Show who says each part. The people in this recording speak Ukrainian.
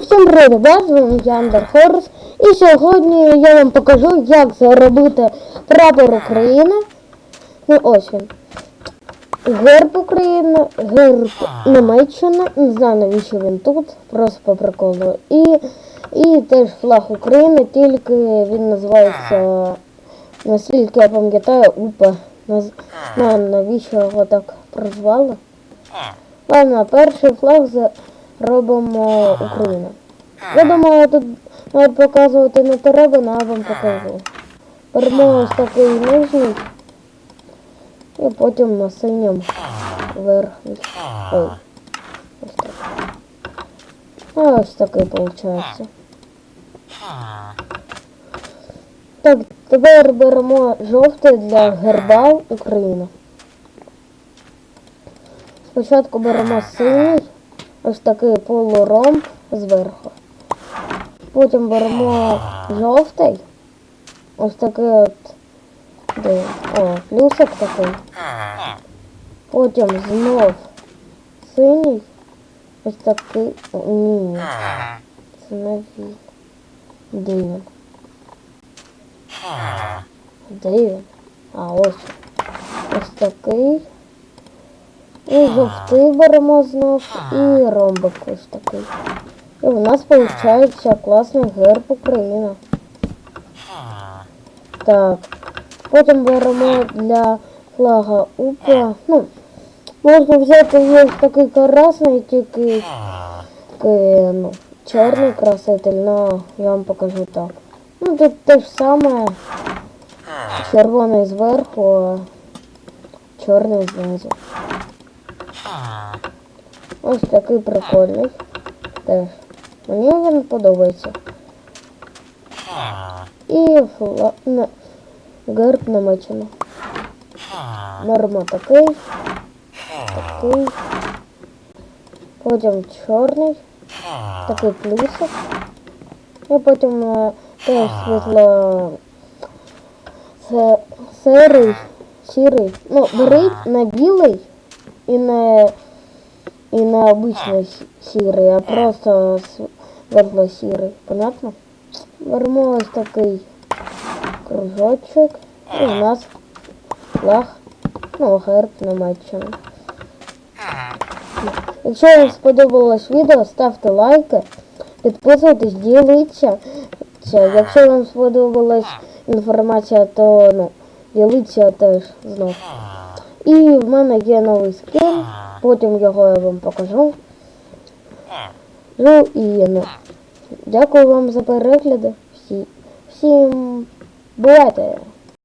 Speaker 1: Всім привіт, звати Яндер Хорс. І сьогодні я вам покажу, як заробити прапор України. Ну ось він. Герб України, герб Німеччини. Не знаю навіщо він тут, просто по приколу. І, і теж флаг України, тільки він називається, наскільки я пам'ятаю, УПА. Навіщо його так прозвали? Ладно, перший флаг робимо Україну. Я думаю, тут навіть показувати не треба, але я вам покажу. Беремо ось такий нижній і потім на синьому верхній. Ой. Ось так. А ось такий виходить. Так, тепер беремо жовтий для герба України. Спочатку беремо синій, ось такий полуромб зверху. Потім беремо жовтий, ось такий от де, о, плюсик такий. Потім знов синій, ось такий. Ні, це він? Де він? А ось. Ось такий. І жовтий беремо знов, і ромбик ось такий. І у нас виходить класний герб України. Так. Потім беремо для флага УПА. Ну, можна взяти є такий красний, тільки ну, чорний краситель, але я вам покажу так. Ну тут те ж саме. Червоний зверху, а чорний знизу. Ось такий прикольний. Теж. Мені він подобається. І фла... не... герб намечено. Беремо такий. Такий. Потім чорний. Такий плюсик. І потім е, теж світло серий, сірий. Ну, беріть на білий і не і не обичний сі- сірий, а просто світло сірий. Понятно? Беремо ось такий кружочок. І у нас флаг, ну, герб Німеччини. Якщо вам сподобалось відео, ставте лайки, підписуйтесь, діліться. Якщо вам сподобалась інформація, то ну, діліться теж знов. І в мене є новий скін, потім його я вам покажу. Ну і ну, дякую вам за перегляди. Всі, всім бувайте!